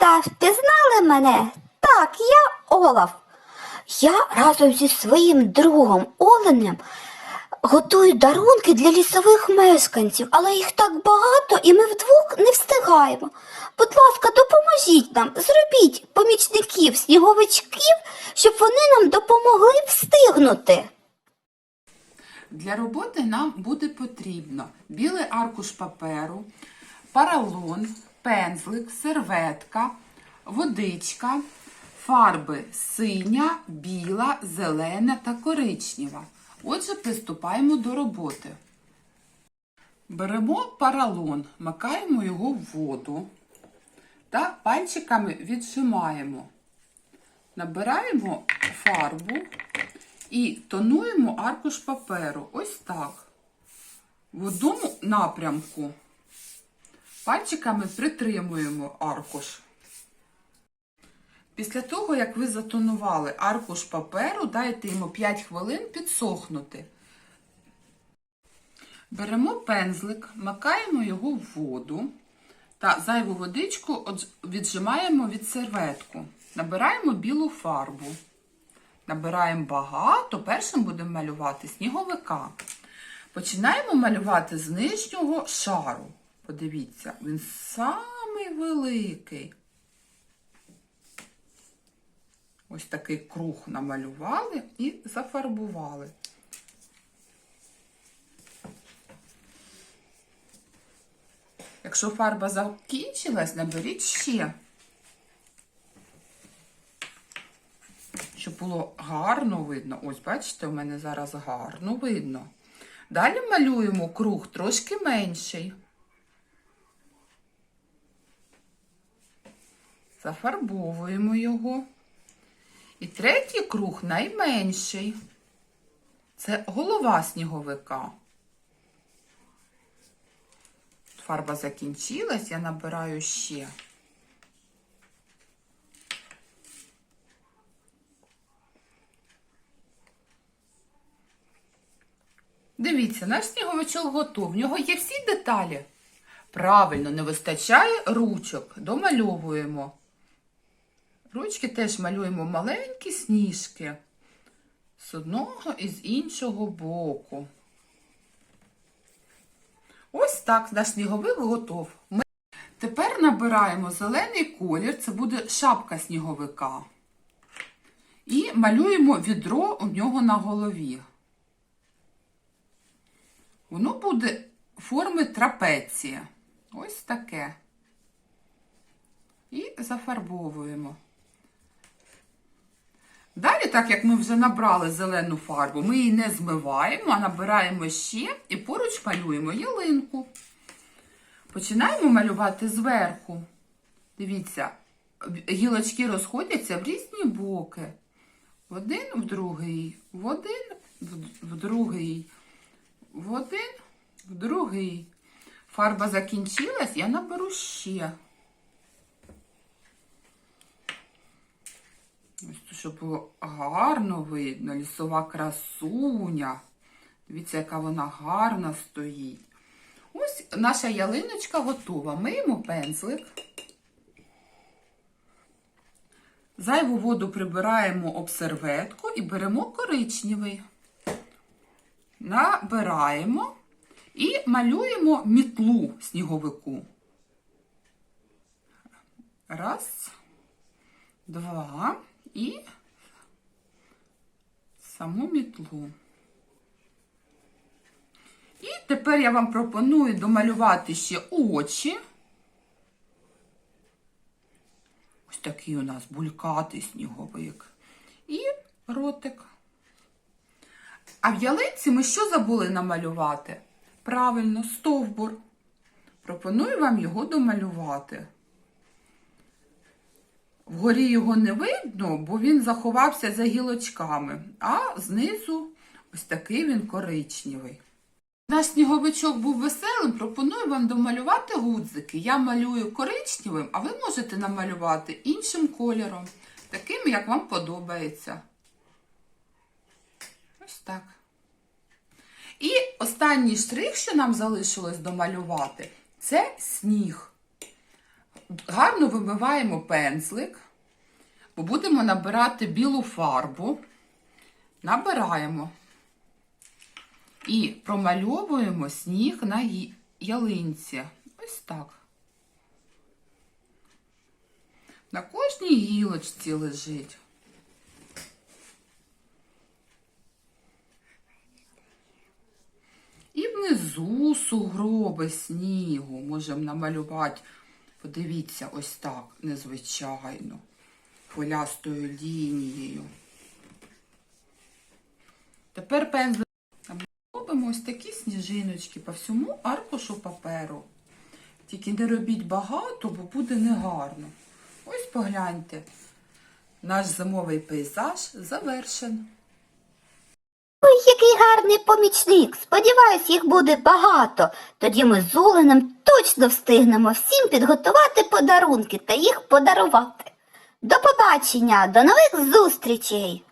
Малята, впізнали мене? Так, я Олаф. Я разом зі своїм другом Оленем готую дарунки для лісових мешканців, але їх так багато, і ми вдвох не встигаємо. Будь ласка, допоможіть нам, зробіть помічників, сніговичків, щоб вони нам допомогли встигнути. Для роботи нам буде потрібно білий аркуш паперу, паралон, пензлик, серветка, водичка, фарби синя, біла, зелена та коричнева. Отже, приступаємо до роботи. Беремо паралон, макаємо його в воду та пальчиками віджимаємо. Набираємо фарбу і тонуємо аркуш паперу. Ось так. В одному напрямку. Пальчиками притримуємо аркуш. Після того, як ви затонували аркуш паперу, дайте йому 5 хвилин підсохнути. Беремо пензлик, макаємо його в воду та зайву водичку віджимаємо від серветку. Набираємо білу фарбу. Набираємо багато, першим будемо малювати сніговика. Починаємо малювати з нижнього шару. Подивіться, він самий великий. Ось такий круг намалювали і зафарбували. Якщо фарба закінчилась, наберіть ще. щоб було гарно видно. Ось, бачите, у мене зараз гарно видно. Далі малюємо круг трошки менший. Зафарбовуємо його. І третій круг найменший. Це голова сніговика. Фарба закінчилась, я набираю ще. Дивіться, наш сніговичок готов. В нього є всі деталі. Правильно, не вистачає ручок. Домальовуємо. Ручки теж малюємо маленькі сніжки з одного і з іншого боку. Ось так наш сніговик готов. Ми... Тепер набираємо зелений колір, це буде шапка сніговика. І малюємо відро у нього на голові. Воно буде форми трапеції. Ось таке. І зафарбовуємо. Так як ми вже набрали зелену фарбу, ми її не змиваємо, а набираємо ще і поруч малюємо ялинку. Починаємо малювати зверху. Дивіться, гілочки розходяться в різні боки. В один, в другий, в один, в другий в один, в другий. Фарба закінчилась, я наберу ще. Ось тут, щоб було гарно видно, лісова красуня. Дивіться, яка вона гарна стоїть. Ось наша ялиночка готова. Миємо пензлик. Зайву воду прибираємо об серветку і беремо коричневий набираємо і малюємо мітлу сніговику. Раз, два і саму мітлу. І тепер я вам пропоную домалювати ще очі. Ось такий у нас булькатий сніговик. І ротик. А в ялинці ми що забули намалювати? Правильно, стовбур. Пропоную вам його домалювати. Вгорі його не видно, бо він заховався за гілочками, а знизу ось такий він коричневий. Наш сніговичок був веселим, пропоную вам домалювати гудзики. Я малюю коричневим, а ви можете намалювати іншим кольором, таким, як вам подобається. Ось так. І останній штрих, що нам залишилось домалювати, це сніг. Гарно вимиваємо пензлик, бо будемо набирати білу фарбу. Набираємо і промальовуємо сніг на ялинці. Ось так. На кожній гілочці лежить. І внизу сугроби снігу можемо намалювати. Подивіться, ось так, незвичайно, хвилястою лінією. Тепер пензлем робимо ось такі сніжиночки по всьому аркушу паперу. Тільки не робіть багато, бо буде негарно. Ось погляньте, наш зимовий пейзаж завершен. Ой, який гарний помічник. Сподіваюсь, їх буде багато. Тоді ми з Оленем точно встигнемо всім підготувати подарунки та їх подарувати. До побачення, до нових зустрічей!